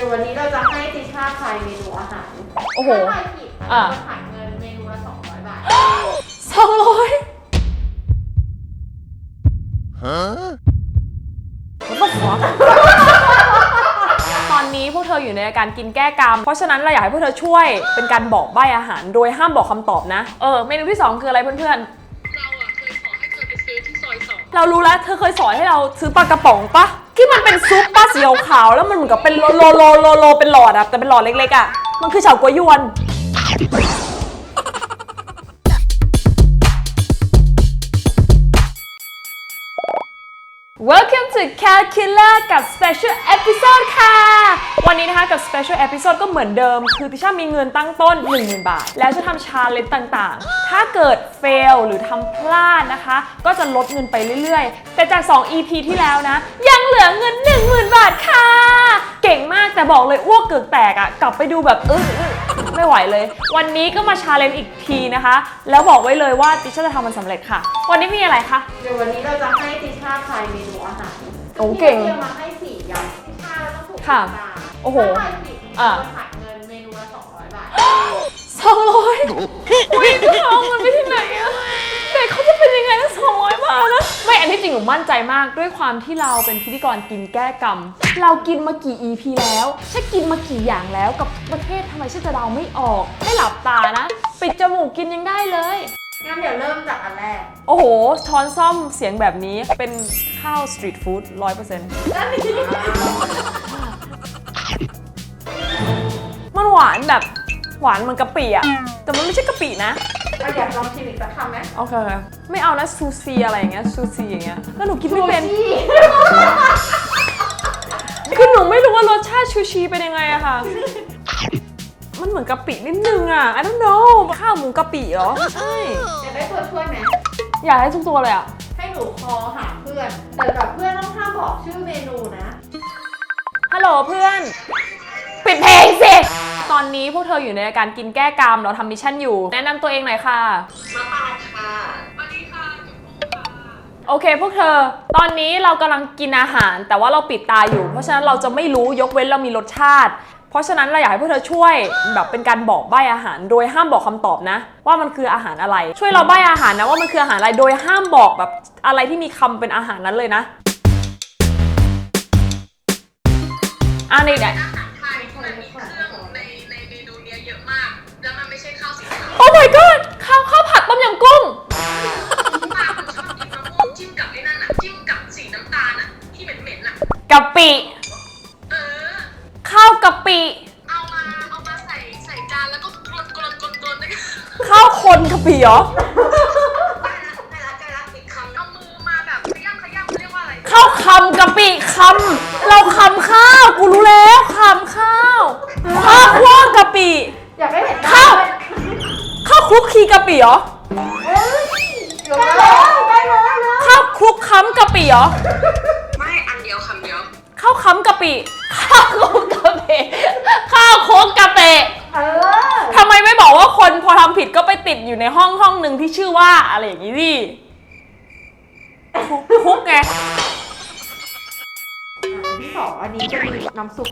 ดี๋ยววันนี้เราจะให้ติช่าทายเมนูอาหารโอ้โห ถ้าทายผิดอะ เราจะขายเงินเมนูละ200 บาท สองร้อย Huh? ก็หัวตอนนี้พวกเธออยู่ในรายการกินแก้กรรม เพราะฉะนั้นเราอยากให้พวกเธอช่วยเป็นการบอกใบ้อาหาร โดยห้ามบอกคำตอบนะ เออ เมนูที่สองคืออะไรเพื่อนเราอะเคยขอให้เธอไปซื้อที่ซอยสองๆ เรารู้แล้ว เธอเคยสอนให้เราซื้อปลากระป๋องปะ ที่มันเป็นซุปปลาสีขาวๆแล้วมันเหมือนกับเป็นโลโลโลโลโลเป็นหลอดอะแต่เป็นหลอดเล็กๆอะมันคือเฉาก๊วยยวน Welcome to Calcula กับ Special Episode ค่ะ วันนี้นะคะกับ Special Episode ก็เหมือนเดิม คือติช่ามีเงินตั้งต้น 10,000 บาท แล้วจะทำชาเลนจ์ต่างๆ ถ้าเกิด fail หรือทำพลาดนะคะ ก็จะลดเงินไปเรื่อยๆ แต่จาก 2 EP ที่แล้วนะ ยังเหลือเงิน 10,000 บาทค่ะ เก่งมากแต่บอกเลยอ้วกเกือกแตกอะกลับไปดูแบบอึ้งๆ ไม่ไหวเลย วันนี้ก็มาชาเลนจ์อีกทีนะคะ แล้วบอกไว้เลยว่าติช่าจะทำมันสำเร็จค่ะ วันนี้มีอะไรคะ เดี๋ยววันนี้เราจะให้ติช่าทายเมนูอาหารโอ้เก่ง ที่ราเตรียมมาให้สี่อย่างติช่าต้องถูกค่ะตามโอ้โหถ้าทายผิดอะเราจะขายเงินเมนูละ200บาท สองร้อยอุ้ยจะเอาเงินไป ที่จริงหนูมั่นใจมากด้วยความที่เราเป็นพิธีกรกินแก้กรรม เรากินมากี่ EP แล้วฉันกินมากี่อย่างแล้วกับประเทศทำไมฉันจะเดาไม่ออกให้หลับตานะ ปิดจมูกกินยังได้เลย งั้นเดี๋ยวเริ่มจากอันแรก โอ้โห ช้อนซ่อมเสียงแบบนี้เป็นข้าวสตรีทฟู้ดร้อยเปอร์เซ็นต์มันหวานแบบหวานเหมือนกะปิอะแต่มันไม่ใช่กะปินะ อะอยากลองชิมอีกสักคำไหมโอเคไม่เอานะซูซีอะไรอย่างเงี้ยซูซีอย่างเงี้ยแล้วหนูกินไม่เป็นซูชิคือหนูไม่รู้ว่ารสชาติชูชีเป็นยังไงอะค่ะ มันเหมือนกะปินิดนึงอะ I don't know ข้าวหมูกะปิเหรอ ใช่ อยากได้ตัวช่วยไหม อยากให้ทุกตัวเลยอะให้หนูคอหาเพื่อน แต่กับเพื่อนต้องห้ามบอกชื่อเมนูนะ ฮัลโหลเพื่อน ปิดเพลงสิ ตอนนี้พวกเธออยู่ในรายการกินแก้กรรมเราทำมิชชั่นอยู่ แนะนำตัวเองหน่อยค่ะ มาปางค่ะ สวัสดีค่ะจุ๊บปุ๊ค่ะ โอเค พวกเธอ ตอนนี้เรากำลังกินอาหาร แต่ว่าเราปิดตาอยู่ เพราะฉะนั้นเราจะไม่รู้ยกเว้นเรามีรสชาติ เพราะฉะนั้นเราอยากให้พวกเธอช่วยแบบเป็นการบอกใบ้อาหาร โดยห้ามบอกคำตอบนะ ว่ามันคืออาหารอะไร ช่วยเราใบ้อาหารนะว่ามันคืออาหารอะไร โดยห้ามบอกแบบอะไรที่มีคำเป็นอาหารนั้นเลยนะอ่าในไหนอาหารไทย โอ้ my god ข้าวข้าวผัดต้มยำกุ้งป้าคุณชอบกินมะม่วงจิ้มกับไอ้นั่นอะ จิ้มกับสีน้ำตาลอะ ที่เหม็นๆอะ กะปิ เออ ข้าวกะปิ เอามาเอามาใส่ใส่จานแล้วก็กลนกลนกลนกลนได้ข้าวคนกะปิเหรอ ได้ละได้ละได้ละอีกคำเอามือมาแบบขย้ำขย้ำเขาเรียกว่าอะไร ข้าวคำกะปิคำเราคำข้าว กูรู้แล้วคำข้าว ข้าวคั่วกะปิ อยากได้เห็นข้าวข้าว คลุกคีกะปิเหรอใกล้แล้วใกล้แล้วนะข้าวคลุกค้ำกะปิเหรอไม่อันเดียวคำเดียวข้าวค้ำกะปิข้าวคลุกกะปิข้าวคลุกกะปิเออทำไมไม่บอกว่าคนพอทำผิดก็ไปติดอยู่ในห้องห้องหนึ่งที่ชื่อว่าอะไรอย่างนี้ดิคลุกคลุกไงอันที่สองอันนี้จะมีน้ำซุป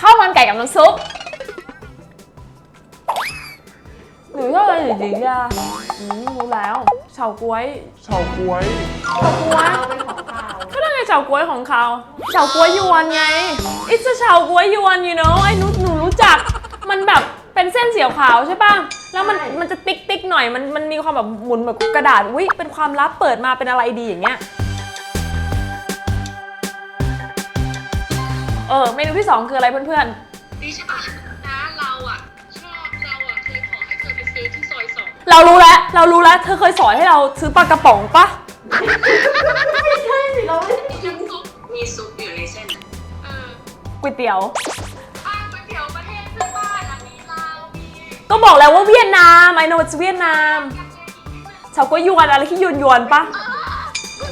ข้าวมันไก่กับน้ำซุป หรือว่าอะไรจริงๆอะอืมรู้แล้วเฉาก๊วยเฉาก๊วยเฉาก๊วยเราเป็นของเราก็นั่นไงเฉาก๊วยของเขาเฉาก๊วยยวนไง it's a เฉาก๊วยยวน you know ไอ้นุหนูรู้จัก มันแบบเป็นเส้นเสียวขาวใช่ป่ะ แล้วมันมันจะติ๊กติ๊กหน่อย มันมันมีความแบบหมุนแบบกระดาษ อุ้ยเป็นความลับเปิดมาเป็นอะไรดีอย่างเงี้ย เออ เมนูที่สองคืออะไรเพื่อนนี่ใช่ปะ เรารู้แล้ว เรารู้แล้ว เธอเคยสอนให้เราซื้อปลากระป๋องปะไม่ใช่สิเราไม่ได้มีน้ำซุปมีซุปอยู่ในเส้นอะเออก๋วยเตี๋ยวบ้านก๋วยเตี๋ยวประเทศเพื่อนบ้านอะมีลาวมีก็บอกแล้วว่าเวียดนาม I know it's เวียดนามเฉาก๊วยยวนอะไรที่ยวนยวนๆปะ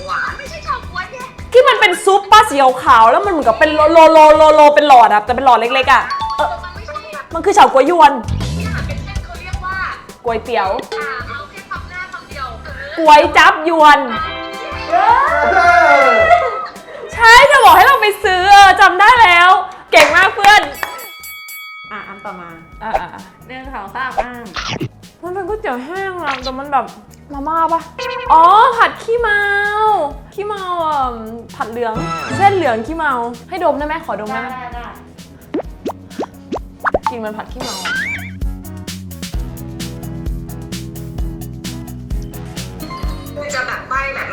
หวานไม่ใช่ชาวกล้วยเนี่ยที่มันเป็นซุปป้าสีขาวๆแล้วมันเหมือนกับเป็นโลโลโลโลโลเป็นหลอดอะแต่เป็นหลอดเล็กๆอะเออ มันไม่ใช่อะมันคือเฉาก๊วยยวน ก๋วยเตี๋ยว อ่าเอาแค่คำหน้าคำเดียวเออก๋วยจับยวนเออเฉใช่เธอบอกให้เราไปซื้อเออจำได้แล้ว เก่งมากเพื่อนอะอันต่อมาอ่าหนึ่งสองสามอะมันเป็นก๋วยเตี๋ยวแห้งนะแต่มันแบบมาม่าปะอ๋อ ผัดขี้เมา ขี้เมาอะผัดเหลือง เส้นเหลืองขี้เมา ให้ดมได้ไหมขอดมได้ได้ไหมได้ได้กินมันผัดขี้เมา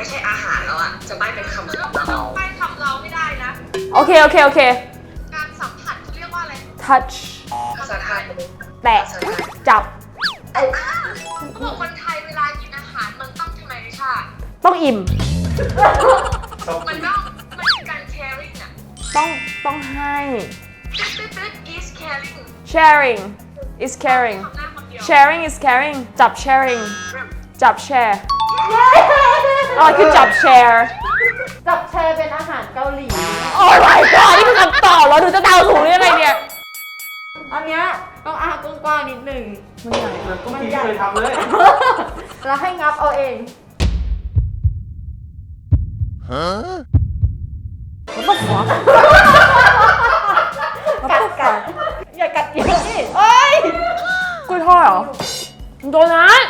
ไม่ใช่อาหารแล้วอะจะใบ้เป็นคำแล้วใบ้คำเราไม่ได้นะ โอเค โอเค โอเค การสัมผัสเขาเรียกว่าอะไร touch ภาษาไทยแตะจับเขาบอกคนไทยเวลากินอาหารมันต้องทำไมไม่ใช่ต้องอิ่ม มันต้องมันคือการ caring อะต้องต้องให้ตึ๊ดตึ๊ด is caring sharing is caring ทำหน้าคนเดียว sharing is caring จับ sharing จับ share อ๋อคือจับ share จับแชร์เป็นอาหารเกาหลี โอ้ my god นี่เป็นคำตอบแล้วดูจะเดาถูกได้ยังไงเนี่ย อันเนี้ยต้องอากว้างๆนิดหนึ่งมันใหญ่เหมือนกุ๊กกิ๊กเคยทำเลย แล้วให้งับเอาเองมันต้องหัวกัดกัดอย่ากัดเยอะดิเอ้ยกล้วยทอดเหรอโดนัท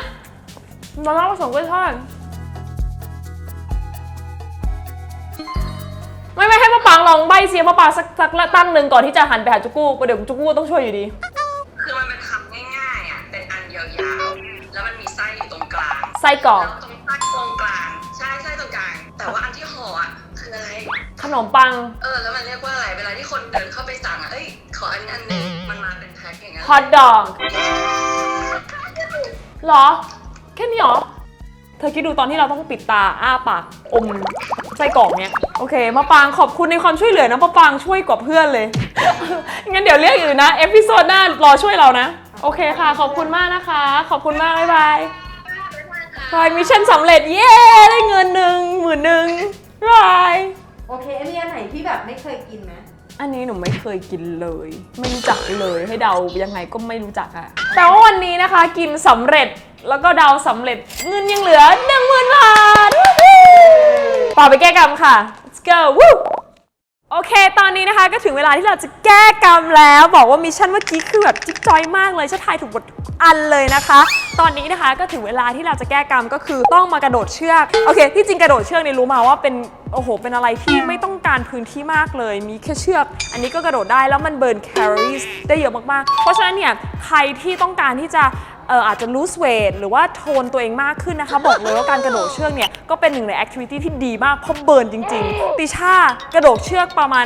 โดนัทผสมกล้วยทอด ไม่ไม่ให้ป้าปังลองใบเสียป้าปังสักสักละตั้งหนึ่งก่อนที่จะหันไปหาจุกกู้ประเดี๋ยวจุกกู้ต้องช่วยอยู่ดี คือมันเป็นคำง่ายๆอะเป็นอันยาวๆ แล้วมันมีไส้อยู่ตรงกลางไส้กรอกแล้วตรงไส้ตรงกลาง ใช่ไส้ตรงกลาง แต่ว่าอันที่ห่ออะคืออะไร ขนมปัง เออ แล้วมันเรียกว่าอะไร เวลาที่คนเดินเข้าไปสั่งอะ เอ้ย ขออันนี้อันหนึงมันมาเป็นแพ็คอย่างเงี้ยฮอทดอกหรอ แค่นี้หรอ เธอคิดดูตอนที่เราต้องปิดตาอ้าปากอมไส้กรอกเนี้ย โอเคมาปางขอบคุณในความช่วยเหลือนะมาปางช่วยกว่าเพื่อนเลย งั้นเดี๋ยวเรียกอื่นนะ เอพิโซดหน้ารอช่วยเรานะ โอเคค่ะ ขอบคุณมากนะคะ ขอบคุณมาก บ๊ายบายบายมิชชั่นสำเร็จ เย้ ได้เงินหนึ่งหมื่นหนึ่งบายโอเคมีอันไหนที่แบบไม่เคยกินไหมอันนี้หนูไม่เคยกินเลย ไม่รู้จักเลยให้เดายังไงก็ไม่รู้จักอะแต่ว่าวันนี้นะคะกินสำเร็จแล้วก็เดาสำเร็จเงินยังเหลือ1 0,000บาทต่อไปแก้กรรมค่ะ let's go Woo! โอเค ตอนนี้นะคะก็ถึงเวลาที่เราจะแก้กรรมแล้ว บอกว่ามิชชั่นเมื่อกี้คือแบบจิ๊บจอยมากเลยฉันทายถูกหมดทุกอันเลยนะคะ ตอนนี้นะคะก็ถึงเวลาที่เราจะแก้กรรมก็คือต้องมากระโดดเชือก โอเค ที่จริงกระโดดเชือกเนี่ยรู้มาว่าเป็น โอ้โห เป็นอะไรที่ไม่ต้องการพื้นที่มากเลย มีแค่เชือก อันนี้ก็กระโดดได้แล้วมันเบิร์นแคลอรี่ได้เยอะมากๆ เพราะฉะนั้นเนี่ยใครที่ต้องการที่จะ เอ่ออาจจะ lose weight หรือว่าโทนตัวเองมากขึ้นนะคะ บอกเลยว่าการกระโดดเชือกเนี่ย ก็เป็นหนึ่งใน activity ที่ดีมากเพราะเบิร์นจริง ๆ ติช่ากระโดดเชือกประมาณ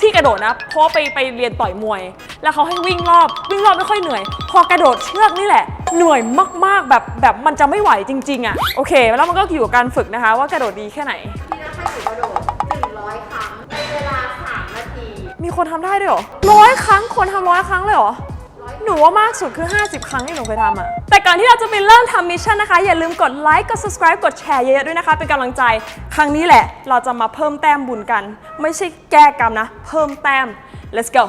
ที่กระโดดนะ เพราะว่าไปไปเรียนต่อยมวย แล้วเขาให้วิ่งรอบวิ่งรอบไม่ค่อยเหนื่อย พอกระโดดเชือกนี่แหละ เหนื่อยมากๆแบบแบบมันจะไม่ไหวจริง ๆอะ่ะโอเค แล้วมันก็อยู่กับการฝึกนะคะ ว่ากระโดดดีแค่ไหนพี่นัทให้หนูกระโดด100 ครั้งในเวลา 3 นาที มีคนทำได้ด้วยเหรอร้อยครั้งคนทำร้อยครั้งเลยเหรอ หนูว่ามากสุดคือ 50 ครั้งที่หนูเคยทำอะแต่ก่อนที่เราจะไปเริ่มทำมิชชั่นนะคะ อย่าลืมกดไลค์กด subscribe กดแชร์เยอะๆด้วยนะคะ เป็นกำลังใจ ครั้งนี้แหละ เราจะมาเพิ่มแต้มบุญกัน ไม่ใช่แก้กรรมนะ เพิ่มแต้ม let's go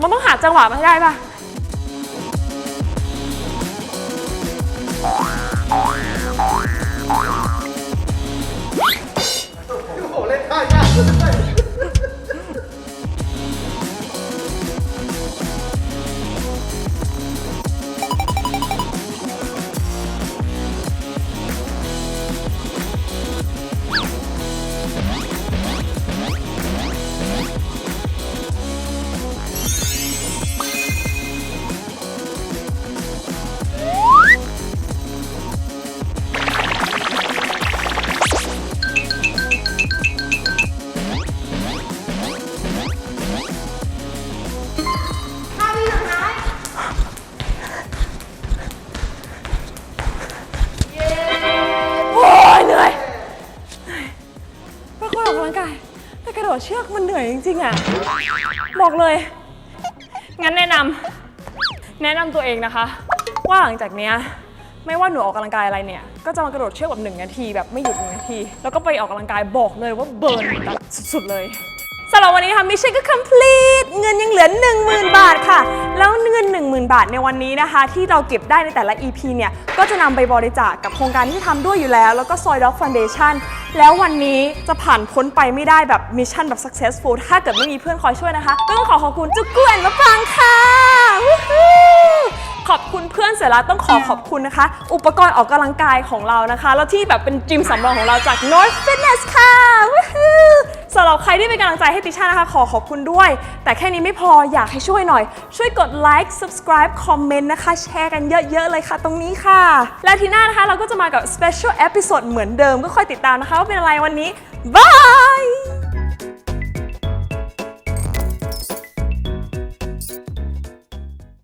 มันต้องหาจังหวะมาให้ได้ป่ะ ริงๆอะ บอกเลย งั้นแนะนำแนะนำตัวเองนะคะ ว่าหลังจากเนี้ยไม่ว่าหนูออกกำลังกายอะไรเนี่ย ก็จะมากระโดดเชือกแบบหนึ่งนาทีแบบไม่หยุดหนึ่งนาที แล้วก็ไปออกกำลังกายบอกเลยว่าเบิร์นแบบสุดๆเลย สำหรับวันนี้นะคะมิชชั่นก็ complete เงินยังเหลือ 10,000 บาทค่ะ แล้วเงิน 10,000 บาทในวันนี้นะคะ ที่เราเก็บได้ในแต่ละ EP เนี่ย ก็จะนำไปบริจาคกับโครงการที่ทำด้วยอยู่แล้ว แล้วก็ Soy Dog Foundation แล้ววันนี้จะผ่านพ้นไปไม่ได้แบบมิชชั่นแบบ successful ถ้าเกิดไม่มีเพื่อนคอยช่วยนะคะ ก็ต้องขอขอบคุณจุกกู้นมะปรางค่ะขอบคุณเพื่อนเสร็จแล้วต้องขอขอบคุณนะคะ อุปกรณ์ออกกำลังกายของเรานะคะ แล้วที่แบบเป็นจิมสำรองของเราจาก North Fitness ค่ะวู้ สำหรับใครที่เป็นกำลังใจให้ติช่านะคะ ขอขอบคุณด้วย แต่แค่นี้ไม่พออยากให้ช่วยหน่อย ช่วยกดไลค์ subscribe คอมเมนต์นะคะ แชร์กันเยอะๆเลยค่ะ ตรงนี้ค่ะ และทีหน้านะคะเราก็จะมากับ special episode เหมือนเดิมก็คอยติดตามนะคะว่าเป็นอะไรวันนี้บาย